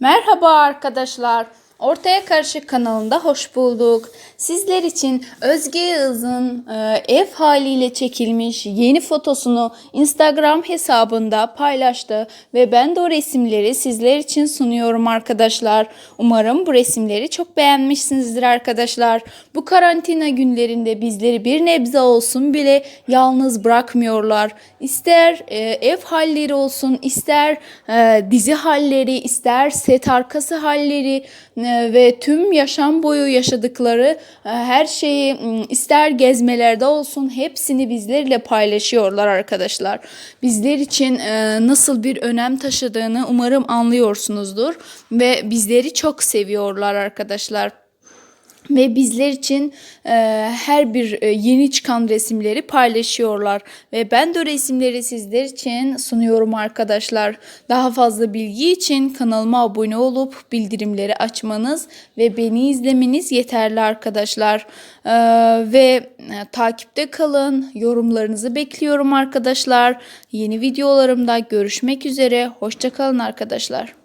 Merhaba arkadaşlar. Ortaya Karışık kanalında hoş bulduk. Sizler için Özge Yağız'ın e, ev haliyle çekilmiş yeni fotosunu Instagram hesabında paylaştı ve ben de o resimleri sizler için sunuyorum arkadaşlar. Umarım bu resimleri çok beğenmişsinizdir arkadaşlar. Bu karantina günlerinde bizleri bir nebze olsun bile yalnız bırakmıyorlar. İster e, ev halleri olsun, ister e, dizi halleri, ister set arkası halleri e, ve tüm yaşam boyu yaşadıkları e, her şeyi ister gezmelerde olsun hepsini bizlerle paylaşıyorlar arkadaşlar. Bizler için e, nasıl bir önem taşıdığını umarım anlıyorsunuzdur ve bizleri çok seviyorlar arkadaşlar ve bizler için e, her bir e, yeni çıkan resimleri paylaşıyorlar ve ben de resimleri sizler için sunuyorum arkadaşlar. Daha fazla bilgi için kanalıma abone olup bildirimleri açmanız ve beni izlemeniz yeterli arkadaşlar. E, ve e, takipte kalın. Yorumlarınızı bekliyorum arkadaşlar. Yeni videolarımda görüşmek üzere. Hoşçakalın arkadaşlar.